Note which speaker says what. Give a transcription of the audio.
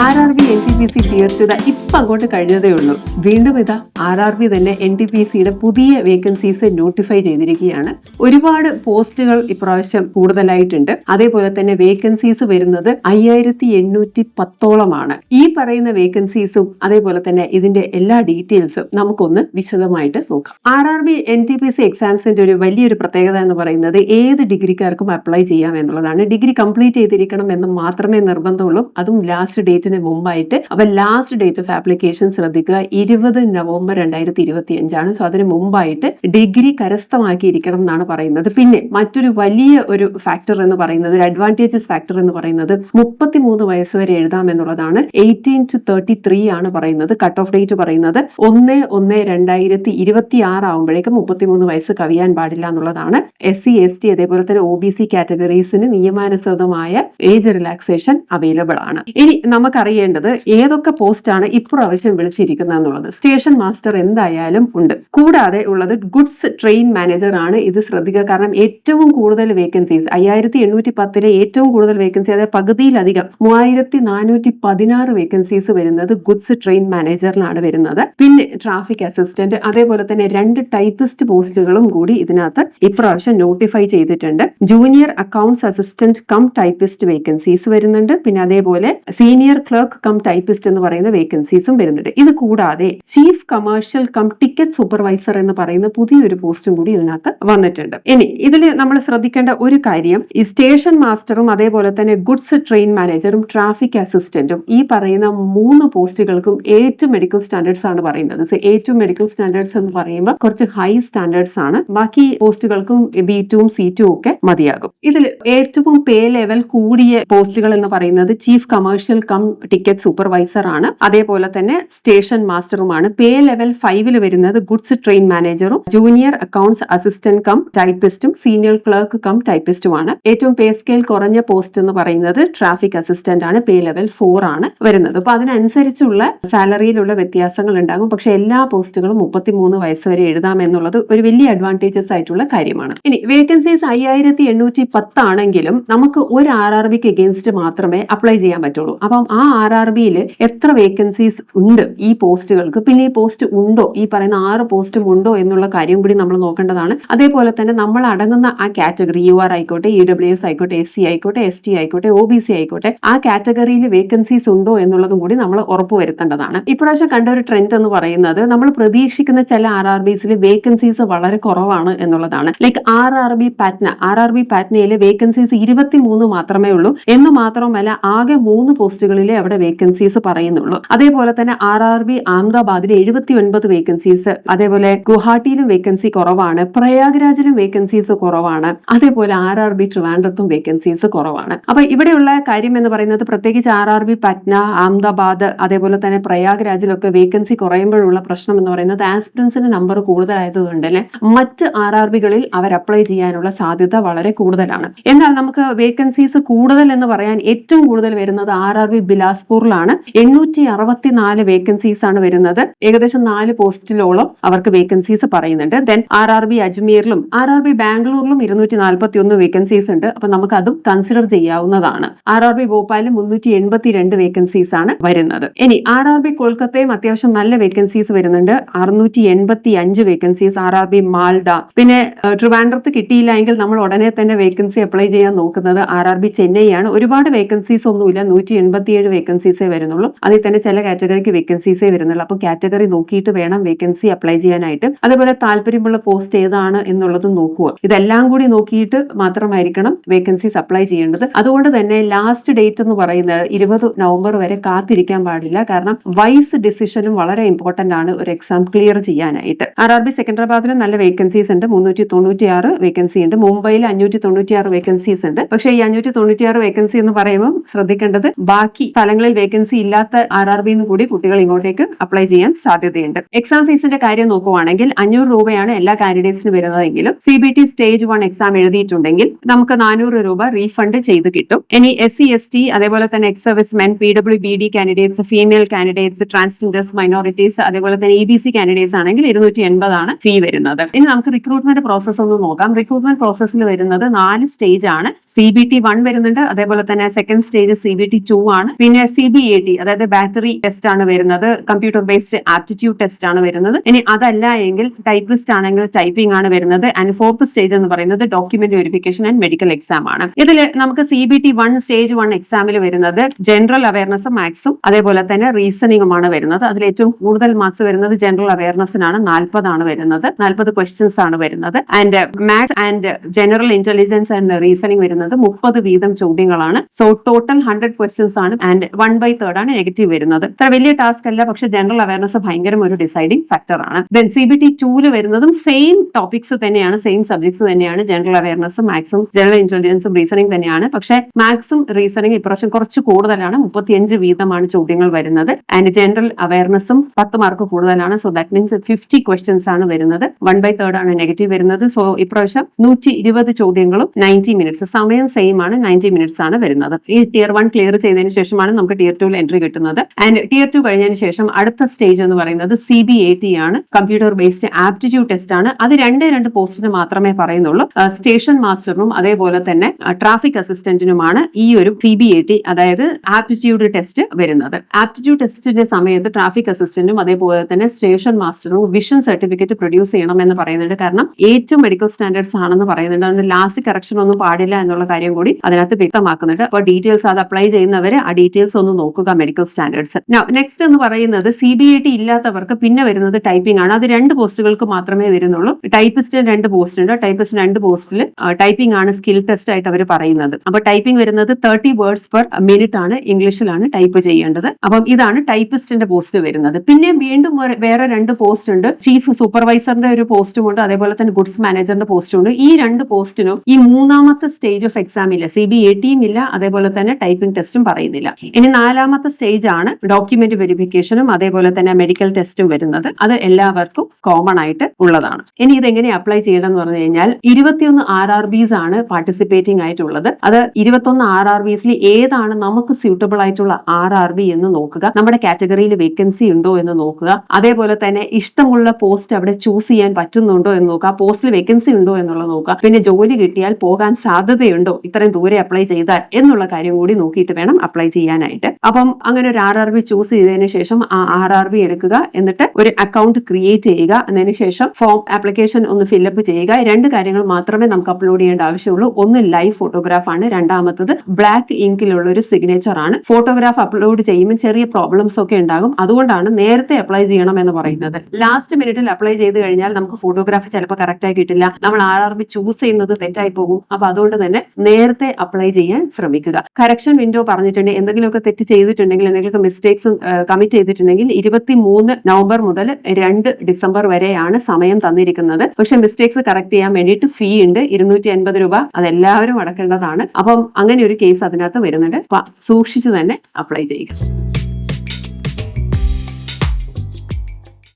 Speaker 1: R R B N T P C ഇപ്പൊ അങ്ങോട്ട് കഴിഞ്ഞതേ ഉള്ളൂ. വീണ്ടും ഇതാ ആർ ആർ ബി തന്നെ എൻ ടി പി സിയുടെ പുതിയ വേക്കൻസീസ് നോട്ടിഫൈ ചെയ്തിരിക്കുകയാണ്. ഒരുപാട് പോസ്റ്റുകൾ ഇപ്രാവശ്യം കൂടുതലായിട്ടുണ്ട്. അതേപോലെ തന്നെ വേക്കൻസീസ് വരുന്നത് അയ്യായിരത്തി എണ്ണൂറ്റി പത്തോളമാണ് ഈ പറയുന്ന വേക്കൻസീസും അതേപോലെ തന്നെ ഇതിന്റെ എല്ലാ ഡീറ്റെയിൽസും നമുക്കൊന്ന് വിശദമായിട്ട് നോക്കാം. R R B N T P C എക്സാംസിന്റെ ഒരു വലിയൊരു പ്രത്യേകത എന്ന് പറയുന്നത് ഏത് ഡിഗ്രിക്കാർക്കും അപ്ലൈ ചെയ്യാം എന്നുള്ളതാണ്. ഡിഗ്രി കംപ്ലീറ്റ് ചെയ്തിരിക്കണം എന്ന് മാത്രമേ നിർബന്ധമുള്ളൂ. അതും ലാസ്റ്റ് ഡേറ്റിന് മുമ്പായിട്ട് അപ്പൊ ലാസ്റ്റ് ഡേറ്റ് ഓഫ് ആപ്ലിക്കേഷൻ ശ്രദ്ധിക്കുക. ഇരുപത് നവംബർ രണ്ടായിരത്തി ഇരുപത്തി അഞ്ചാണ് സോ അതിന് മുമ്പായിട്ട് ഡിഗ്രി കരസ്ഥമാക്കിയിരിക്കണം എന്നാണ് പറയുന്നത്. പിന്നെ മറ്റൊരു വലിയ ഒരു ഫാക്ടർ എന്ന് പറയുന്നത് ഒരു അഡ്വാന്റേജസ് ഫാക്ടർ എന്ന് പറയുന്നത് മുപ്പത്തിമൂന്ന് വയസ്സ് വരെ എഴുതാം എന്നുള്ളതാണ്. എയ്റ്റീൻ ടു തേർട്ടി ത്രീ ആണ് പറയുന്നത്. കട്ട് ഓഫ് ഡേറ്റ് പറയുന്നത്. ഒന്ന് ഒന്ന് രണ്ടായിരത്തി ഇരുപത്തി ആറ് ആകുമ്പോഴേക്കും മുപ്പത്തിമൂന്ന് വയസ്സ് കവിയാൻ പാടില്ല എന്നുള്ളതാണ്. എസ് സി എസ് ടി അതേപോലെ തന്നെ ഒ ബി സി കാറ്റഗറീസിന് നിയമാനുസൃതമായ ഏജ് റിലാക്സേഷൻ അവൈലബിൾ ആണ്. ഇനി നമുക്കറിയേണ്ടത് ഏതൊക്കെ പോസ്റ്റാണ് ഇപ്രാവശ്യം വിളിച്ചിരിക്കുന്നത് എന്നുള്ളത് സ്റ്റേഷൻ മാസ്റ്റർ എന്തായാലും ഉണ്ട്. കൂടാതെ ഉള്ളത് ഗുഡ്സ് ട്രെയിൻ മാനേജർ ആണ് ഇത് ശ്രദ്ധിക്കുക. കാരണം ഏറ്റവും കൂടുതൽ വേക്കൻസീസ് അയ്യായിരത്തി എണ്ണൂറ്റി പത്തിലെ ഏറ്റവും കൂടുതൽ വേക്കൻസി അതായത് പകുതിയിലധികം മൂവായിരത്തി നാനൂറ്റി പതിനാറ് വേക്കൻസീസ് വരുന്നത് ഗുഡ്സ് ട്രെയിൻ മാനേജറിനാണ് വരുന്നത്. പിന്നെ ട്രാഫിക് അസിസ്റ്റന്റ് അതേപോലെ തന്നെ രണ്ട് ടൈപ്പിസ്റ്റ് പോസ്റ്റുകളും കൂടി ഇതിനകത്ത് ഇപ്രാവശ്യം നോട്ടിഫൈ ചെയ്തിട്ടുണ്ട്. Junior accounts assistant cum typist vacancies വരുന്നുണ്ട്. പിന്നെ അതേപോലെ സീനിയർ ക്ലർക്ക് കം ടൈപ്പിസ്റ്റ് എന്ന് പറയുന്ന വേക്കൻസീസും വരുന്നുണ്ട്. ഇത് കൂടാതെ chief commercial cum ticket supervisor എന്ന് പറയുന്ന പുതിയൊരു പോസ്റ്റും കൂടി ഇതിനകത്ത് വന്നിട്ടുണ്ട്. ഇനി ഇതിൽ നമ്മൾ ശ്രദ്ധിക്കേണ്ട ഒരു കാര്യം ഈ സ്റ്റേഷൻ മാസ്റ്ററും അതേപോലെ തന്നെ ഗുഡ്സ് ട്രെയിൻ മാനേജറും ട്രാഫിക് അസിസ്റ്റന്റും ഈ പറയുന്ന മൂന്ന് പോസ്റ്റുകൾക്കും ഏറ്റവും മെഡിക്കൽ സ്റ്റാൻഡേർഡ്സ് ആണ് പറയുന്നത്. ഏറ്റവും മെഡിക്കൽ സ്റ്റാൻഡേർഡ്സ് എന്ന് പറയുമ്പോൾ കുറച്ച് ഹൈ സ്റ്റാൻഡേർഡ്സ് ആണ്. ബാക്കി പോസ്റ്റുകൾക്കും ബി ടുവും സി ടു ഒക്കെ മതിയാകും. ഇതിൽ ഏറ്റവും പേ ലെവൽ കൂടിയ പോസ്റ്റുകൾ എന്ന് പറയുന്നത് chief commercial cum ticket supervisor ആണ്. അതേപോലെ തന്നെ സ്റ്റേഷൻ മാസ്റ്ററുമാണ് പേ ലെവൽ ഫൈവിൽ വരുന്നത് ഗുഡ്സ് ട്രെയിൻ മാനേജറും ജൂനിയർ അക്കൗണ്ട്സ് അസിസ്റ്റന്റ് കം ടൈപ്പിസ്റ്റും സീനിയർ ക്ലർക്ക് കം ടൈപ്പിസ്റ്റുമാണ് ഏറ്റവും പേ സ്കെയിൽ കുറഞ്ഞ പോസ്റ്റ് എന്ന് പറയുന്നത് ട്രാഫിക് അസിസ്റ്റന്റ് ആണ്. പേ ലെവൽ ഫോർ ആണ് വരുന്നത്. അപ്പൊ അതിനനുസരിച്ചുള്ള സാലറിയിലുള്ള വ്യത്യാസങ്ങൾ ഉണ്ടാകും. പക്ഷെ എല്ലാ പോസ്റ്റുകളും മുപ്പത്തിമൂന്ന് വയസ്സ് വരെ എഴുതാം എന്നുള്ളത് ഒരു വലിയ അഡ്വാന്റേജസ് ആയിട്ടുള്ള കാര്യമാണ്. ഇനി വേക്കൻസീസ് അയ്യായിരത്തി എണ്ണൂറ്റി പത്താണെങ്കിലും നമുക്ക് ഒരു ആർ ആർ ബിക്ക് എഗെയിൻസ്റ്റ് മാത്രമേ അപ്ലൈ ചെയ്യാൻ പറ്റുള്ളൂ. അപ്പം ആ ആർ ആർ ബിയിൽ എത്ര വേക്കൻസീസ് ഉണ്ട് ഈ പോസ്റ്റുകൾക്ക്? പിന്നെ ഈ പോസ്റ്റ് ഉണ്ടോ? ഈ പറയുന്ന ആറ് പോസ്റ്റും ഉണ്ടോ എന്നുള്ള കാര്യം കൂടി നമ്മൾ നോക്കേണ്ടതാണ്. അതേപോലെ തന്നെ നമ്മൾ അടങ്ങുന്ന ആ കാറ്റഗറി യു ആർ ആയിക്കോട്ടെ ഇ ഡബ്ല്യു എസ് ആയിക്കോട്ടെ എസ് സി ആയിക്കോട്ടെ എസ് ടി ആയിക്കോട്ടെ ഒ ബി സി ആയിക്കോട്ടെ ആ കാറ്റഗറിയിൽ വേക്കൻസീസ് ഉണ്ടോ എന്നുള്ളതും കൂടി നമ്മൾ ഉറപ്പുവരുത്തേണ്ടതാണ് ഇപ്രാവശ്യം കണ്ട ഒരു ട്രെൻഡ് എന്ന് പറയുന്നത് നമ്മൾ പ്രതീക്ഷിക്കുന്ന ചില ആർ ആർ ബിസിൽ വേക്കൻസീസ് വളരെ കുറവാണ് എന്നുള്ളതാണ്. Like R R B Patna R R B പാറ്റ്നയിൽ vacancies ഇരുപത്തി മൂന്ന് മാത്രമേ ഉള്ളൂ. എന്ന് മാത്രമല്ല ആകെ മൂന്ന് പോസ്റ്റുകളിലെ അവിടെ വേക്കൻസീസ് പറയുന്നുള്ളൂ. അതേപോലെ തന്നെ ആർ ആർ ബി അഹമ്മദാബാദിൽ എഴുപത്തി ഒൻപത് വേക്കൻസീസ് അതേപോലെ ഗുവാഹട്ടിയിലും വേക്കൻസി കുറവാണ് പ്രയാഗ്രാജിലും വേക്കൻസീസ് കുറവാണ് അതേപോലെ ആർ ആർ ബി ട്രിവാൻഡ്രത്തും വേക്കൻസീസ് കുറവാണ്. അപ്പൊ ഇവിടെയുള്ള കാര്യം എന്ന് പറയുന്നത് പ്രത്യേകിച്ച് R R B Patna Ahmedabad അതേപോലെ തന്നെ പ്രയാഗ്രാജിലൊക്കെ വേക്കൻസി കുറയുമ്പോഴുള്ള പ്രശ്നം എന്ന് പറയുന്നത് ആസ്പിറൻസിന്റെ നമ്പർ കൂടുതലായതുകൊണ്ട് തന്നെ മറ്റ് ആർ ആർ ബികളിൽ അവർ അപ്ലൈ ചെയ്യാനുള്ള സാധ്യത വളരെ കൂടുതലാണ്. എന്നാൽ നമുക്ക് വേക്കൻസീസ് കൂടുതൽ എന്ന് പറയാൻ ഏറ്റവും കൂടുതൽ വരുന്നത് ആർ ആർ ബി ബിലാസ്പൂറിലാണ്. എണ്ണൂറ്റി അറുപത്തിനാല് വേക്കൻസീസ് ആണ് വരുന്നത്. ഏകദേശം നാല് പോസ്റ്റിലോളം അവർക്ക് വേക്കൻസീസ് പറയുന്നുണ്ട്. ദെൻ ആർ ആർ ബി അജ്മീറിലും ആർ ആർ ബി ബാംഗ്ലൂരിലും ഇരുന്നൂറ്റി നാൽപ്പത്തി ഒന്ന് വേക്കൻസീസ് ഉണ്ട്. അപ്പൊ നമുക്ക് അതും കൺസിഡർ ചെയ്യാവുന്നതാണ്. ആർ ആർ ബി ഭോപ്പാലിൽ മുന്നൂറ്റി എൺപത്തി രണ്ട് വേക്കൻസീസ് ആണ് വരുന്നത്. ഇനി ആർ ആർ ബി കൊൽക്കത്തയും അത്യാവശ്യം നല്ല വേക്കൻസീസ് വരുന്നുണ്ട്. അറുന്നൂറ്റി എൺപത്തി അഞ്ച് vacancies R R B Malda പിന്നെ ട്രിവാൻഡ്രത്ത് കിട്ടിയില്ല എങ്കിൽ നമ്മൾ ഉടനെ തന്നെ വേക്കൻസി അപ്ലൈ ചെയ്യാൻ നോക്കുന്നത് ആർ ആർ ബി ചെന്നൈ ആണ് ഒരുപാട് വേക്കൻസീസ് ഒന്നുമില്ല. നൂറ്റി എൺപത്തിയേഴ് വേക്കൻസീസേ വരുന്നുള്ളൂ. അതിൽ തന്നെ ചില കാറ്റഗറിക്ക് വേക്കൻസീസേ വരുന്നുള്ളൂ. അപ്പോൾ കാറ്റഗറി നോക്കിയിട്ട് വേണം വേക്കൻസി അപ്ലൈ ചെയ്യാനായിട്ട്. അതേപോലെ താല്പര്യമുള്ള പോസ്റ്റ് ഏതാണ് എന്നുള്ളത് നോക്കുക. ഇതെല്ലാം കൂടി നോക്കിയിട്ട് മാത്രമായിരിക്കണം വേക്കൻസീസ് അപ്ലൈ ചെയ്യേണ്ടത്. അതുകൊണ്ട് തന്നെ ലാസ്റ്റ് ഡേറ്റ് എന്ന് പറയുന്നത് ഇരുപത് നവംബർ വരെ കാത്തിരിക്കാൻ പാടില്ല. കാരണം വൈസ് ഡിസിഷനും വളരെ ഇമ്പോർട്ടന്റ് ആണ് ഒരു എക്സാം ക്ലിയർ ചെയ്യാനായിട്ട്. ആർ ആർ ബി സെക്കൻഡറാബാദിലും നല്ല വേക്കൻസീസ് ഉണ്ട്. മുന്നൂറ്റി തൊണ്ണൂറ്റി ആറ് വേക്കൻസി ഉണ്ട്. മുംബൈയിൽ അഞ്ഞൂറ്റി തൊണ്ണൂറ്റി ആറ് വേക്കൻസീസ് ഉണ്ട്. പക്ഷേ ഈ അഞ്ഞൂറ്റി തൊണ്ണൂറ്റി ആറ് വേക്കൻസി എന്ന് പറയുമ്പോൾ ശ്രദ്ധിക്കേണ്ടത് ബാക്കി സ്ഥലങ്ങളിൽ വേക്കൻസി ഇല്ലാത്ത ആർ ആർ ബി കൂടി കുട്ടികൾ ഇങ്ങോട്ടേക്ക് അപ്ലൈ ചെയ്യാൻ സാധ്യതയുണ്ട്. എക്സാം ഫീസിന്റെ കാര്യം നോക്കുവാണെങ്കിൽ അഞ്ഞൂറ് രൂപയാണ് എല്ലാ കാൻഡിഡേറ്റ്സിനും വരുന്നതെങ്കിലും C B T stage one exam എഴുതിയിട്ടുണ്ടെങ്കിൽ നമുക്ക് നാനൂറ് രൂപ റീഫണ്ട് ചെയ്ത് കിട്ടും. ഇനി എസ് സി എസ് ടി അതേപോലെ തന്നെ ex servicemen P W B D candidates female candidates transgenders minorities അതേപോലെ തന്നെ ഇ ബി സി കാൻഡിഡേറ്റ്സ് ആണെങ്കിൽ ഇരുന്നൂറ്റി എൺപതാണ് ഫീ വരുന്നത്. ഇനി നമുക്ക് റിക്രൂട്ട്മെന്റ് പ്രോസസ് ഒന്ന് നോക്കാം. റിക്രൂട്ട്മെന്റ് പ്രോസസ്സിൽ വരുന്നത് നാല് സ്റ്റേജ് ആണ്. സി ബി ടി വൺ വരുന്നുണ്ട്. അതേപോലെ തന്നെ second stage C B T two ആണ്. പിന്നെ സി ബി എ ടി അതായത് ബാറ്ററി ടെസ്റ്റ് ആണ് വരുന്നത്. കമ്പ്യൂട്ടർ ബേസ്ഡ് ആപ്റ്റിറ്റ്യൂഡ് ടെസ്റ്റ് ആണ് വരുന്നത്. ഇനി അതല്ല എങ്കിൽ ടൈപ്പിസ്റ്റ് ആണെങ്കിൽ ടൈപ്പിംഗ് ആണ് വരുന്നത്. ആൻഡ് ഫോർത്ത് സ്റ്റേജ് എന്ന് പറയുന്നത് document verification and medical exam ആണ്. ഇതിൽ നമുക്ക് C B T one stage one എക്സാമിൽ വരുന്നത് ജനറൽ അവയർനെസ് മാത്സും അതേപോലെ തന്നെ റീസണിങ്ങുമാണ് വരുന്നത്. അതിൽ ഏറ്റവും കൂടുതൽ മാർക്സ് വരുന്നത് ജനറൽ അവയർനെസ്സിനാണ് നാൽപ്പതാണ് വരുന്നത്. നാൽപ്പത് ക്വസ്റ്റ്യൻസ് ആണ് വരുന്നത്. And maths and general intelligence and reasoning വരുന്നത് മുപ്പത് വീതം ചോദ്യങ്ങളാണ്. സോ ടോട്ടൽ ഹൺഡ്രഡ് ക്വസ്റ്റ്യൻസ് ആണ്. ആൻഡ് വൺ ബൈ തേർഡ് ആണ് നെഗറ്റീവ് വരുന്നത്. ഇത്ര വലിയ ടാസ്ക് അല്ല പക്ഷെ ജനറൽ അവയർനെസ് ഭയങ്കര ഒരു ഡിസൈഡിങ് ഫാക്ടർ ആണ്. ദെൻ സി ബി ടി ടൂൽ വരുന്നതും സെയിം ടോപ്പിക്സ് തന്നെയാണ് സെയിം സബ്ജക്ട്സ് തന്നെയാണ്. ജനറൽ അവയർനെസ്സും മാത്സും ജനറൽ ഇന്റലിജൻസും റീസണിംഗ് തന്നെയാണ്. പക്ഷെ മാത്സും റീസണിംഗ് ഇപ്രാവശ്യം കുറച്ച് കൂടുതലാണ്. മുപ്പത്തിയഞ്ച് വീതമാണ് ചോദ്യങ്ങൾ വരുന്നത്. ആൻഡ് ജനറൽ അവയർനെസ്സും പത്ത് മാർക്ക് കൂടുതലാണ്. So that means fifty questions ആണ് വരുന്നത്. വൺ ബൈ തേർഡ് ആണ് നെഗറ്റീവ് വരുന്നത്. സോ ഇപ്രാവശ്യം നൂറ്റി ഇരുപത് ചോദ്യങ്ങളും നയന്റി മിനിറ്റ്സ് സമയം സെയിം ആണ് നയന്റി മിനിറ്റ്സ് ആണ് വരുന്നത്. ഈ ടിയർ വൺ ക്ലിയർ ചെയ്തതിന് ശേഷമാണ് നമുക്ക് ടിയർ ടൂവിൽ എൻട്രി കിട്ടുന്നത്. ആൻഡ് ടിയർ ടു കഴിഞ്ഞതിന് ശേഷം അടുത്ത സ്റ്റേജ് എന്ന് പറയുന്നത് സി ബി എ ടി ആണ്. കമ്പ്യൂട്ടർ ബേസ്ഡ് ആപ്റ്റിറ്റ്യൂഡ് ടെസ്റ്റ് ആണ്. അത് രണ്ടേ രണ്ട് പോസ്റ്റിന് മാത്രമേ പറയുന്നുള്ളൂ. സ്റ്റേഷൻ മാസ്റ്ററിനും അതേപോലെ തന്നെ ട്രാഫിക് അസിസ്റ്റന്റിനുമാണ് ഈ ഒരു സി ബി എ ടി അതായത് ആപ്റ്റിറ്റ്യൂഡ് ടെസ്റ്റ് വരുന്നത്. ആപ്റ്റിറ്റ്യൂഡ് ടെസ്റ്റിന്റെ സമയത്ത് ട്രാഫിക് അസിസ്റ്റന്റും അതേപോലെ തന്നെ സ്റ്റേഷൻ മാസ്റ്ററും വിഷൻ സർട്ടിഫിക്കറ്റ് പ്രൊഡ്യൂസ് ചെയ്യണം എന്ന് പറയുന്നുണ്ട്. കാരണം ഏറ്റവും മെഡിക്കൽ സ്റ്റാൻഡേർഡ്സ് ആണെന്ന് പറയുന്നുണ്ട്. അതുകൊണ്ട് ലാസ്റ്റ് കറക്ഷൻ ഒന്നും പാടില്ല എന്നുള്ള കാര്യം കൂടി അതിനകത്ത് വ്യക്തമാക്കുന്നുണ്ട്. അപ്പോൾ ഡീറ്റെയിൽസ് അത് അപ്ലൈ ചെയ്യുന്നവര് ആ ഡീറ്റെയിൽസ് ഒന്ന് നോക്കുക മെഡിക്കൽ സ്റ്റാൻഡേർഡ്സ് നെക്സ്റ്റ് എന്ന് പറയുന്നത് സി ബി ഐ ടി ഇല്ലാത്തവർക്ക് പിന്നെ വരുന്നത് ടൈപ്പിംഗ് ആണ്. അത് രണ്ട് പോസ്റ്റുകൾക്ക് മാത്രമേ വരുന്നുള്ളൂ. ടൈപ്പിസ്റ്റിന് രണ്ട് പോസ്റ്റ് ഉണ്ട്. ടൈപ്പിസ്റ്റ് രണ്ട് പോസ്റ്റിൽ ടൈപ്പിംഗ് ആണ് സ്കിൽ ടെസ്റ്റ് ആയിട്ട് അവർ പറയുന്നത്. അപ്പൊ ടൈപ്പിംഗ് വരുന്നത് തേർട്ടി വേർഡ്സ് പെർ മിനിറ്റ് ആണ് ഇംഗ്ലീഷിലാണ് ടൈപ്പ് ചെയ്യേണ്ടത്. അപ്പം ഇതാണ് ടൈപ്പിസ്റ്റിന്റെ പോസ്റ്റ് വരുന്നത്. പിന്നെ വീണ്ടും വേറെ രണ്ട് പോസ്റ്റ് ഉണ്ട്. ചീഫ് സൂപ്പർവൈസറിന്റെ ഒരു പോസ്റ്റും ഉണ്ട്. അതേപോലെ തന്നെ ഗുഡ്സ് മാനേജറിന്റെ പോസ്റ്റും ഉണ്ട്. ഈ രണ്ട് പോസ്റ്റിനും ഈ മൂന്നാമത്തെ സ്റ്റേജ് ഓഫ് എക്സാം ഇല്ല. സി ബി എ ടിയും ഇല്ല. അതേപോലെ തന്നെ ടൈപ്പിംഗ് ടെസ്റ്റും പറയുന്നില്ല. ഇനി നാലാമത്തെ സ്റ്റേജ് ആണ് ഡോക്യുമെന്റ് വെരിഫിക്കേഷനും അതേപോലെ തന്നെ മെഡിക്കൽ ടെസ്റ്റും വരുന്നത്. അത് എല്ലാവർക്കും കോമൺ ആയിട്ട് ഉള്ളതാണ്. ഇനി ഇത് എങ്ങനെ അപ്ലൈ ചെയ്യണം എന്ന് പറഞ്ഞു കഴിഞ്ഞാൽ ഇരുപത്തിയൊന്ന് ആർ ആർ ബിസ് ആണ് പാർട്ടിസിപ്പേറ്റിംഗ് ആയിട്ടുള്ളത്. അത് ഇരുപത്തൊന്ന് ആർ ആർ ബിസിൽ ഏതാണ് നമുക്ക് സ്യൂട്ടബിൾ ആയിട്ടുള്ള ആർ ആർ ബി എന്ന് നോക്കുക. നമ്മുടെ കാറ്റഗറിയിൽ വേക്കൻസി ഉണ്ടോ എന്ന് നോക്കുക. അതേപോലെ തന്നെ ഇഷ്ടമുള്ള പോസ്റ്റ് അവിടെ ചൂസ് ചെയ്യാൻ പറ്റുന്നുണ്ടോ എന്ന് നോക്കുക. പോസ്റ്റിൽ വേക്കൻസി ഉണ്ടോ എന്നുള്ളത് നോക്കുക. പിന്നെ ജോലി കിട്ടിയാൽ പോകാൻ സാധ്യതയുണ്ടോ ഇത്രയും ദൂരെ അപ്ലൈ ചെയ്താൽ എന്നുള്ള കാര്യം കൂടി നോക്കിയിട്ട് വേണം അപ്ലൈ ചെയ്യാനായിട്ട്. അപ്പം അങ്ങനെ ഒരു ആർ ആർ ബി ചൂസ് ചെയ്തതിന് ശേഷം ആ ആർ ആർ ബി എടുക്കുക. എന്നിട്ട് ഒരു അക്കൗണ്ട് ക്രിയേറ്റ് ചെയ്യുക. എന്നതിന് ശേഷം ഫോം ആപ്ലിക്കേഷൻ ഒന്ന് ഫില്ലപ്പ് ചെയ്യുക. രണ്ട് കാര്യങ്ങൾ മാത്രമേ നമുക്ക് അപ്ലോഡ് ചെയ്യേണ്ട ആവശ്യമുള്ളൂ. ഒന്ന് ലൈവ് ഫോട്ടോഗ്രാഫ് ആണ്. രണ്ടാമത്തത് ബ്ലാക്ക് ഇങ്കിലുള്ള ഒരു സിഗ്നേച്ചർ ആണ്. ഫോട്ടോഗ്രാഫ് അപ്ലോഡ് ചെയ്യുമ്പോൾ ചെറിയ പ്രോബ്ലംസ് ഒക്കെ ഉണ്ടാകും. അതുകൊണ്ടാണ് നേരത്തെ അപ്ലൈ ചെയ്യണം എന്ന് പറയുന്നത്. ലാസ്റ്റ് മിനിറ്റിൽ അപ്ലൈ ചെയ്ത് കഴിഞ്ഞാൽ നമുക്ക് ഫോട്ടോഗ്രാഫ് ചിലപ്പോൾ കറക്റ്റ് ആയി കിട്ടില്ല. നമ്മൾ ആർ ആർ ബി ചൂസ് ചെയ്യുന്നത് തെറ്റായി പോകും. അപ്പൊ അതുകൊണ്ട് തന്നെ നേരത്തെ അപ്ലൈ ചെയ്യാൻ ശ്രമിക്കുക. കറക്ഷൻ വിൻഡോ പറഞ്ഞിട്ടുണ്ടെങ്കിൽ എന്തെങ്കിലുമൊക്കെ തെറ്റ് ചെയ്തിട്ടുണ്ടെങ്കിൽ എന്തെങ്കിലും മിസ്റ്റേക്സ് കമ്മിറ്റ് ചെയ്തിട്ടുണ്ടെങ്കിൽ ഇരുപത്തി മൂന്ന് നവംബർ മുതൽ രണ്ട് ഡിസംബർ വരെയാണ് സമയം തന്നിരിക്കുന്നത്. പക്ഷെ മിസ്റ്റേക്സ് കറക്റ്റ് ചെയ്യാൻ വേണ്ടിയിട്ട് ഫീ ഉണ്ട്. ഇരുന്നൂറ്റി അൻപത് രൂപ അതെല്ലാവരും അടക്കേണ്ടതാണ്. അപ്പം അങ്ങനെ ഒരു കേസ് അതിനകത്ത് വരുന്നുണ്ട്. സൂക്ഷിച്ചു തന്നെ അപ്ലൈ ചെയ്യുക.